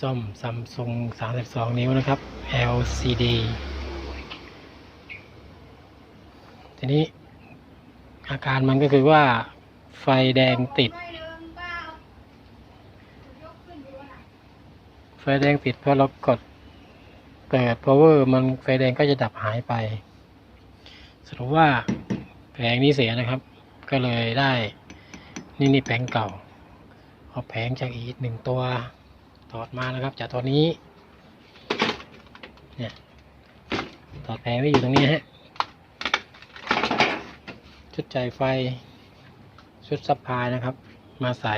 ซ่อมซัมซุง32 นิ้วนะครับ LCD ทีนี้อาการมันก็คือว่าไฟแดงติด ไฟแดงติดพอเรากดเปิด power มันไฟแดงก็จะดับหายไป สรุปว่าแผงนี้เสียนะครับ ก็เลยได้นี่นี่แผงเก่า เอาแผงจากอีกหนึ่งตัว ถอดมานะครับ จากตัวนี้เนี่ยถอดแผงไว้อยู่ตรงนี้ฮะชุดจ่ายไฟ ชุดซับพายนะครับ มาใส่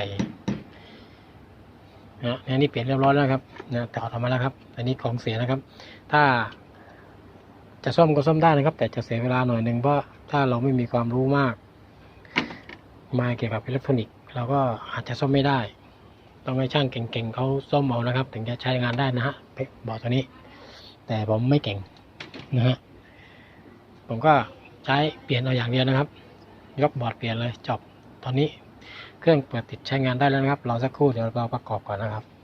นะอันนี้เปลี่ยนเรียบร้อยแล้วครับนะถอดออกมาแล้วครับอันนี้ของเสียนะครับ ถ้าจะซ่อมก็ซ่อมได้นะครับ แต่จะเสียเวลาหน่อยหนึ่งเพราะถ้าเราไม่มีความรู้มาก มาเกี่ยวกับอิเล็กทรอนิกส์เราก็อาจจะซ่อมไม่ได้ ต้องให้ช่างเก่งๆเขาซ่อมเอานะครับ ถึงจะใช้งานได้นะฮะบอร์ดตัวนี้ แต่ผมไม่เก่งนะฮะผมก็ใช้เปลี่ยนเอาอย่างเดียวนะครับ ยกบอร์ดเปลี่ยนเลยจบตอนนี้เครื่องเปิดติดใช้งานได้แล้วนะครับรอสักครู่เดี๋ยวเราประกอบก่อนนะครับ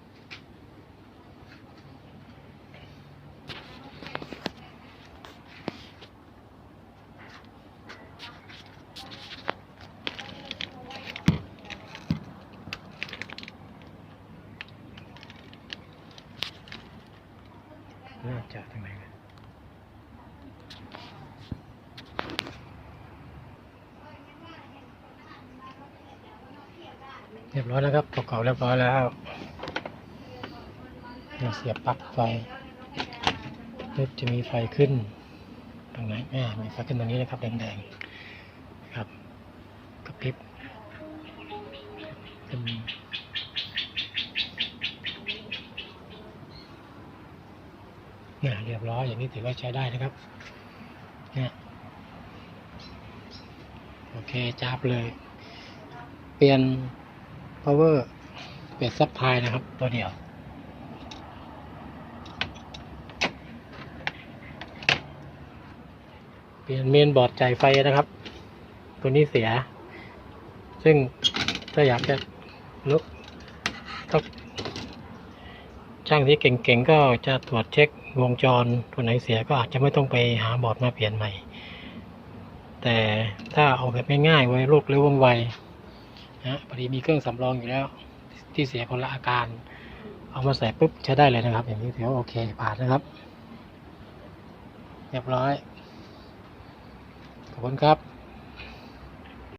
น่าจะทางไหนกันเรียบร้อยแล้วครับประกอบเรียบร้อยแล้วเราเสียบปลั๊กไฟเริ่มจะมีไฟขึ้น ตรงไหนแม่มีไฟขึ้นตรงนี้นะครับแดงๆครับกระพริบขึ้นเนี่ยเรียบร้อยอย่างนี้ถือว่าใช้ได้นะครับนี่โอเคจับเลย เปลี่ยน power เปลี่ยนซับพายนะครับ ตัวเดียว เปลี่ยนเมนบอร์ดจ่ายไฟนะครับ ตัวนี้เสีย ซึ่งถ้าอยากจะลุกต้องช่างที่เก่งๆก็จะตรวจเช็ค วงจรตัวไหนเสียก็อาจจะไม่ต้องไปหาบอร์ดมาเปลี่ยนใหม่ แต่ถ้าเอาแบบง่ายๆไว้ลูกเร็วว่องไวนะพอดีมีเครื่องสำรองอยู่แล้ว ที่เสียคนละอาการ เอามาใส่ปุ๊บใช้ได้เลยนะครับ อย่างนี้ถือว่าโอเคผ่านนะครับ เรียบร้อย ขอบคุณครับ